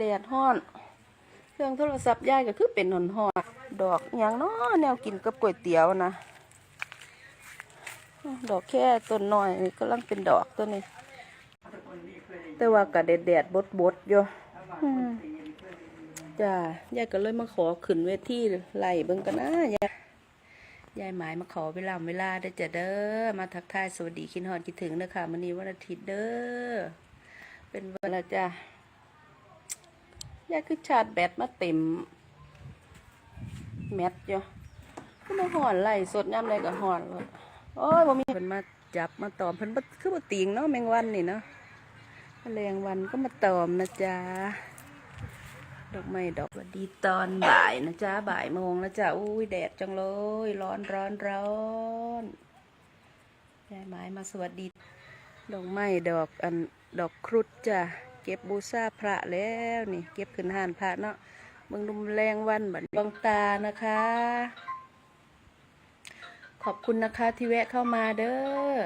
แดดฮ้อน เครื่องโทรศัพท์ยายก็คือเป็นหอนหอนดอกอย่างนาะแนวกินกับก๋วยเตี๋ยวนะดอกแค่ต้นหน้อยนี่กำลังเป็นดอกตัวนี้ แต่ว่ากะแดดแดดบดบดอยู่จ้ายายก็เลยมาขอขึ้นเวทีไล่เบิ่งกันนะยายยายหมายมาขอเวลาเวลาเด้จะเด้อมาทักทายสวัสดีคิดฮอดคิดถึงเด้อค่ะมื้อนี้วันอาทิตย์เด้อเป็นวันละจ้ะ ยายคือชาร์จแบตมาเต็ม แมทอยู่ก็มาห่อนไหลสดย่ำไรก็ห่อนเลยโอ้ยบ่มีเพิ่นมาจับมาตอมเพิ่นคือบ่ติงเนาะแมงวันนี่เนาะแมลงวันก็มาตอมนะจ๊ะดอกไม้ดอกสวัสดีตอนบ่ายนะจ๊ะบ่ายโมงแล้วจ้ะอุ้ยแดดจังเลยร้อนร้อนร้อนยายไม้มาสวัสดี ดอกไม้ดอกอันดอกครุฑจ้ะ เก็บบูชาพระแล้วนี่ เก็บขึ้นหานพระเนาะเบิ่งดุมแรงวันบัดนี้บังตานะคะ ขอบคุณนะคะที่แวะเข้ามาเด้อ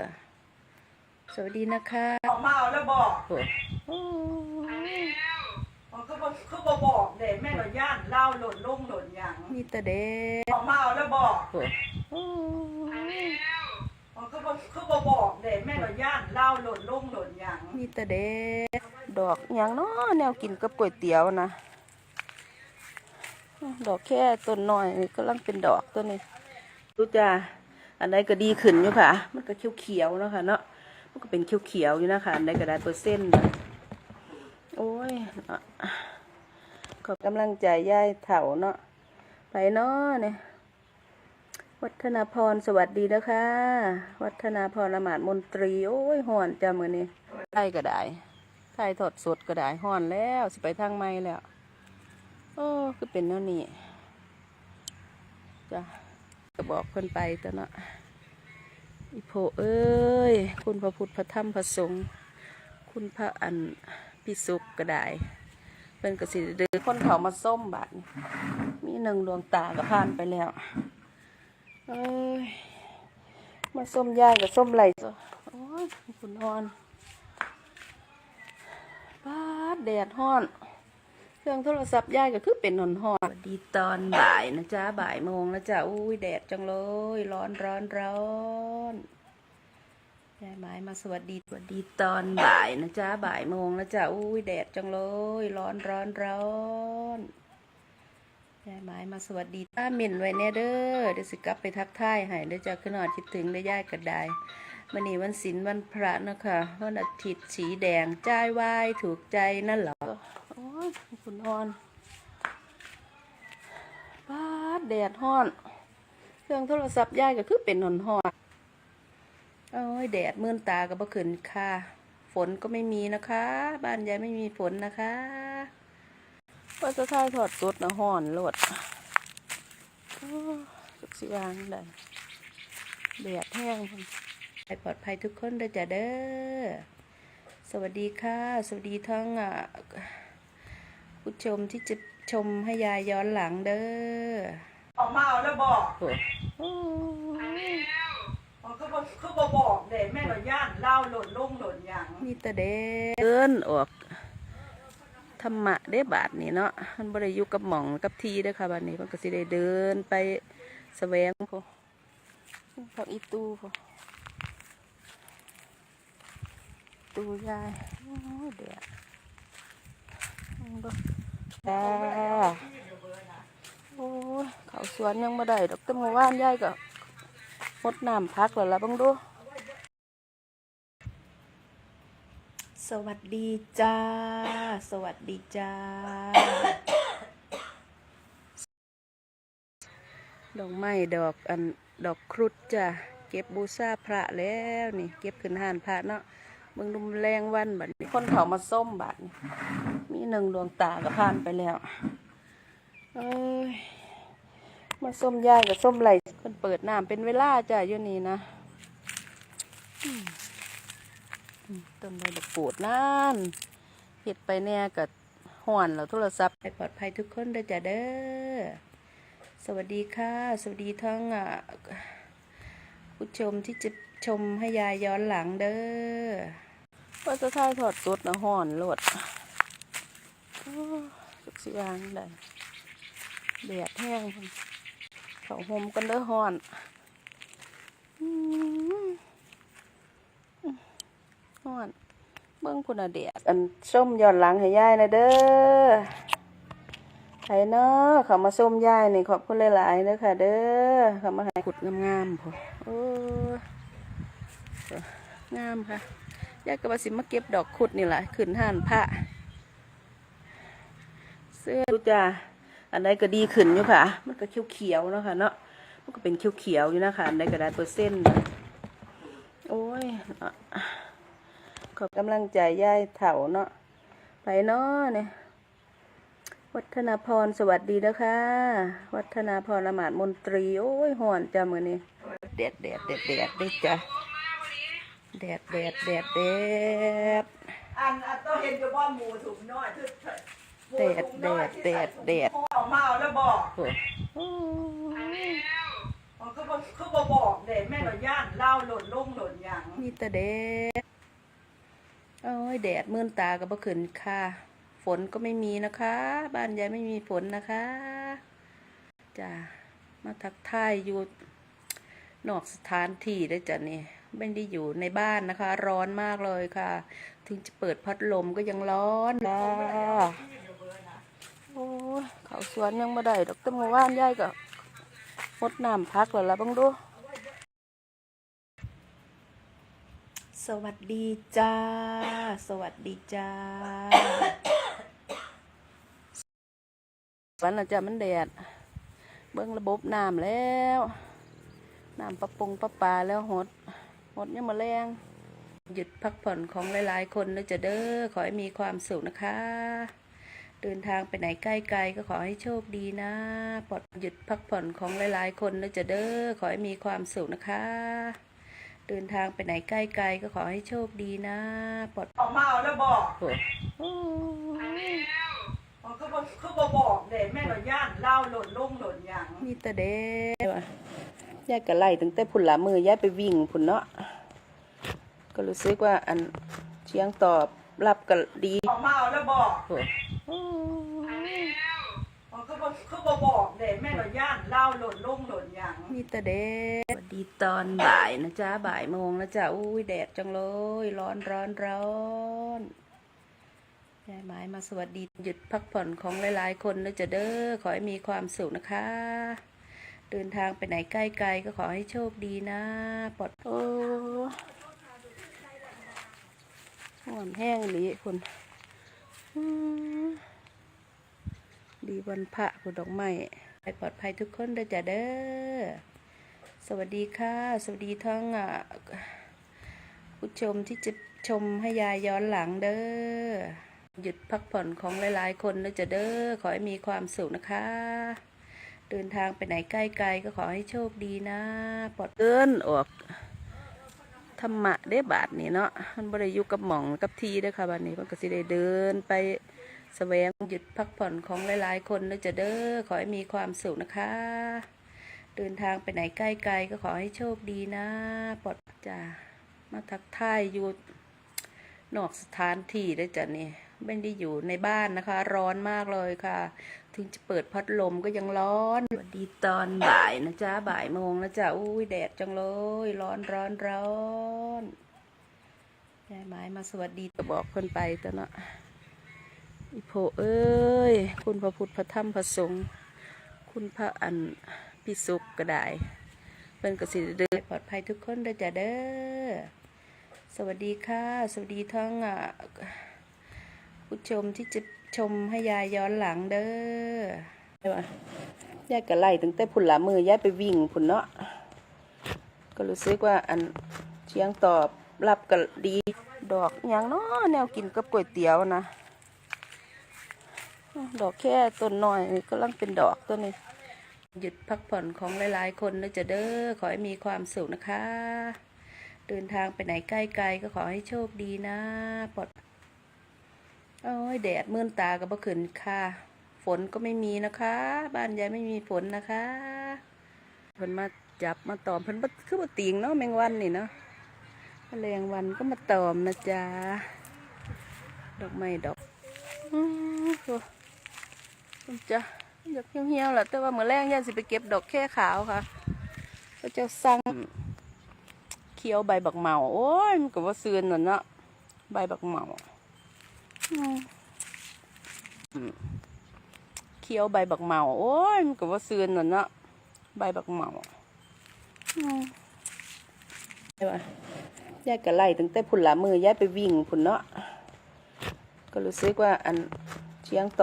สวัสดีนะคะออกมาเอาแล้วบอกโอ้โอ้มันก็บอกคือบอกบอกเด็แม่ก็ย่านเล่าหล่นลงหล่นหยังมีแต่เด็กออกมาเอาแล้วบอกโอ้โอ้มันก็บอกคือบอกบอกเด็แม่ก็ย่านเล่าหล่นลงหล่นหยังมีแต่เด็ก ดอกอย่างเนาะแนวกินกับก๋วยเตี๋ยวนะ ดอกแค่ต้นน้อยนี่กำลังเป็นดอกตัวนี้รู้จ้าอันใดก็ดีขึ้นอยู่ค่ะ มันก็เขียวๆเนาะค่ะเนาะมันก็เป็นเขียวๆอยู่นะคะอันใดก็ได้เปอร์เซ็นต์นะโอ้ยขอบกำลังใจยายเถาเนาะไปเนาะเนี่ยวัฒนาพรสวัสดีนะคะ วัฒนาพรละหมาดมนตรี โอ้ยห่อนจ้ามือนี้ไทยก็ได้ ไทยถอดสดก็ได้ห่อนแล้ว สิไปทางไม่แล้ว โอ้คือเป็นแนวนี้จ้ะก็บอกเพิ่นไปแต่เนาะอีโพเอ้ย คุณพระพุทธพระธรรมพระสงฆ์คุณพระอันพิสุกก็ได้เพิ่นกสิเดินคนเขามาส้มบาทนี่มีหนึ่งดวงตาก็ผ่านไปแล้ว เอ้ย มาส้มยายกับส้มไหลโอ้ยคุณฮอน ป้าแดดฮ้อน เครื่องโทรศัพท์ยายก็คือเป็นหอนหอนสวัสดีตอนบ่ายนะจ๊ะบ่ายโมงแล้วจ้ะอุ้ยแดดจังเลย ร้อนร้อนร้อนยายไม้มาสวัสดีสวัสดีตอนบ่ายนะจ๊ะบ่ายโมงแล้วจ้ะอุ้ยแดดจังเลย ร้อนร้อนร้อนยายไม้มาสวัสดีอ้าหมิ่นไว้แน่เด้อเดี๋ยวสิกลับไปทักทายให้เดี๋ยวจะขึ้นหอดคิดถึงได้ยายก็ได้ วันนี้วันศิลวันพระนะคะวันอาทิตย์สีแดงจ่ายวายถูกใจนั่นเหรอโอ้ยคุณฮอนป้าแดดฮ้อน เครื่องโทรศัพท์ยายก็คือเป็นหอนหอนโอ้ยแดดมื่นตาก็บ่ขึ้นค่ะ ฝนก็ไม่มีนะคะ บ้านยายไม่มีฝนนะคะว่าจะทายถอดสุดนะห่อนโลดสุกสิวางได้แดดแห้ง ให้ปลอดภัยทุกคนเด้อจ้ะเด้อ สวัสดีค่ะ สวัสดีทั้งอะผู้ชมที่จะชมให้ยายย้อนหลังเด้อออกมาเอาแล้วบอกโอ้โอ้มันก็บอกคือบอกบอกเด็แม่ก็ย่านเล่าหล่นลงหล่นหยังมีแต่เด้เดินออกธรรมะได้บาทนี่เนาะมันบ่ได้อยู่กับหม่องกับทีเด้อค่ะบัดนี้มันก็สิได้เดินไปแสวงพอพักอีตูพอ ตูยายโอ้เดี๋ยวจ้าโอ้ยเขาสวนยังไม่ได้ดอกแต่เมื่อวานยายก็มดน้ำพักแล้วล่ะบังดู สวัสดีจ้า สวัสดีจ้า ดอกไม้ดอกอันดอกครุฑจ้ะเก็บบูชาพระแล้วนี่ เก็บขึ้นหานพระเนาะ เบิ่งดุมแรงวันบัดนี้คนเขามาส้มบัดนี้มีหนึ่งดวงตาก็ผ่านไปแล้ว เอ้ย มาส้มยายกับส้มไหลคนเปิดน้ำเป็นเวลาจ้ะอยู่นี่นะต้นใบดอกปูดนั่นเห็ดไปเนี่ยกับห่อนแล้วโทรศัพท์ให้ปลอดภัยทุกคนด้จ้ะเด้อ สวัสดีค่ะ สวัสดีทั้งอะผู้ชมที่จะชมให้ยายย้อนหลังเด้อ ว่าจะท่ายถอดสดนะห่อนโลดสุกสิวางได้แดดแห้งพุ่นเขาห่มกันเด้อฮ้อนอืมฮ้อนเบิ่งพุ่นน่ะแดดอันส้มย้อนหลังให้ยายนะเด้อไผเนาะเขามาส้มยายนี่ขอบคุณหลายๆเด้อค่ะ เด้อเขามาให้ขุดงามๆพุ่นโอ้ยงามค่ะ ยายก็ว่าสิมาเก็บดอกขุดนี่แหละขึ้นห่านพระเสื้อดูจ้าอันใดก็ดีขึ้นอยู่ค่ะ มันก็เขียวๆเนาะค่ะเนาะมันก็เป็นเขียวๆอยู่นะคะอันใดก็ได้เปอร์เซ็นต์นะโอ้ยขอบกำลังใจย่ายเถาเนาะไปเนาะเนี่ยวัฒนาพรสวัสดีนะคะ วัฒนาพรละหมาดมนตรี โอ้ยห่อนจ้ามือนี้แดดแดดแดดแดดด้วยจ้ะ แดดแดดแดดแดดอันอันต้องเห็นอยู่ว่าหมูถุงน้อยคือหมูถุงน้อยที่แดดแดดแดดออกมาเอาแล้วบอกโอ้โอ้ยอ๋อคือบ่คือบ่บอกเด็แม่เราย่านเล่าหล่นลงหล่นหยังมีแต่แดดโอ้ยแดดมื่นตากับบ่ขึ้นค่ะ ฝนก็ไม่มีนะคะ บ้านยายไม่มีฝนนะคะจ้ามาทักทายอยู่นอกสถานที่ได้จ้ะนี่ ไม่ได้อยู่ในบ้านนะคะ ร้อนมากเลยค่ะ ถึงจะเปิดพัดลมก็ยังร้อนค่ะโอ้ยเขาสวนยังไม่ได้ดอกแต้นมาว่านยายก็มดน้ำพักแล้วละบ้างดูสวัสดีจ้า สวัสดีจ้าวันละจ้ะมันแดด เบิ้งระบบน้ำแล้ว น้ำประปงประปาแล้วหด หดยังมาแรงหยุดพักผ่อนของหลายๆ คนนะจะเด้อขอให้มีความสุขนะคะ เดินทางไปไหนใกล้ๆก็ขอให้โชคดีนะปลอดหยุดพักผ่อนของหลายๆ คนนะจะเด้อขอให้มีความสุขนะคะ เดินทางไปไหนใกล้ๆก็ขอให้โชคดีนะปลอดออกมาเอาแล้วบอกโอ้โอ้ยอ๋อคือบ่คือบ่บอกเด็แม่เราย่านเล่าหล่นลงหล่นหยังมีแต่เด้ว่ะ ยายก็ไล่ตั้งแต่พุ่นละมือยายไปวิ่งพุ่นเนาะก็รู้สึกว่าอันเชียงตอบรับก็ดีออกมาเอาแล้วบอกโอ้โอ้ยอ๋อคือบ่คือบ่บอกเด็แม่เราย่านเล่าหล่นลงหล่นหยังมีแต่เด้สวัสดีตอนบ่ายนะจ๊ะบ่ายโมงแล้วจ้ะอุ้ยแดดจังเลยร้อนร้อนร้อนยายหมายมาสวัสดีหยุดพักผ่อนของหลายๆ คนนะจะเด้อขอให้มีความสุขนะคะ เดินทางไปไหนใกล้ๆก็ขอให้โชคดีนะ ปลอดโอ้ห่อนแห้งหลีคุณดีวันพระคุณดอกไม้ไปปลอดภัยทุกคนเด้อจ้ะเด้อ สวัสดีค่ะ สวัสดีทั้งอะผู้ชมที่จะชมให้ยายย้อนหลังเด้อ หยุดพักผ่อนของหลายๆ คนนะจะเด้อ ขอให้มีความสุขนะคะ เดินทางไปไหนใกล้ๆก็ขอให้โชคดีนะปลอดเดินออกธรรมะได้บาทนี่เนาะมันบริยุกับหม่องกับทีเด้อค่ะบัดนี้มันก็สิได้เดินไปแสวงหยุดพักผ่อนของหลายๆ คนนะจะเด้อขอให้มีความสุขนะคะ เดินทางไปไหนใกล้ๆก็ขอให้โชคดีนะปลอดจ้ามาทักทายอยู่นอกสถานที่ได้จ้ะนี่ ไม่ได้อยู่ในบ้านนะคะ ร้อนมากเลยค่ะ ถึงจะเปิดพัดลมก็ยังร้อนสวัสดีตอนบ่ายนะจ๊ะบ่ายโมงแล้วจ้ะอุ้ยแดดจังเลย ร้อนร้อนร้อนยายไม้มาสวัสดีก็บอกคนไปตัวเนาะอีโพเอ้ย คุณพระพุทธพระธรรมพระสงฆ์คุณพระอันพี่สุกก็ได้เพิ่นกสิเดินปลอดภัยทุกคนเด้อจ้ะเด้อสวัสดีค่ะ สวัสดีทั้งอะ ผู้ชมที่จะชมให้ยายย้อนหลังเด้อว่ายายก็ไล่ตั้งแต่พุ่นละมือยายไปวิ่งพุ่นเนาะก็รู้สึกว่าอันเชียงตอบรับก็ดีดอกอย่างเนาะแนวกินกับก๋วยเตี๋ยวนะ ดอกแค่ต้นน้อยกำลังเป็นดอกตัวนี้ หยุดพักผ่อนของหลายๆ คนนะจะเด้อขอให้มีความสุขนะคะ เดินทางไปไหนใกล้ๆก็ขอให้โชคดีนะปลอด โอ้ยแดดมื่นตากับบ่ขึ้นค่ะ ฝนก็ไม่มีนะคะ บ้านยายไม่มีฝนนะคะเพิ่นมาจับมาตอมเพิ่นคือบ่ติงเนาะแมงวันนี่เนาะแมลงวันก็มาตอมนะจ๊ะดอกไม้ดอกอืมโหมันจะอยากเหี่ยวๆแหละแต่ว่าเมื่อแรงย่าสิไปเก็บดอกแค่ขาวค่ะก็จะสั่งเคี้ยวใบบักเหมาโอ้ยมันก็ว่าซืนน่ะเนาะใบบักเหมา เคี้ยวใบบักเหมา โอ้ยมันก็ว่าซืนน่ะเนาะใบบักเหมาอืมใช่ปะยายก็ไล่ตั้งแต่พุ่นละมือยายไปวิ่งพุ่นเนาะก็รู้สึกว่าอันเชียงต่อ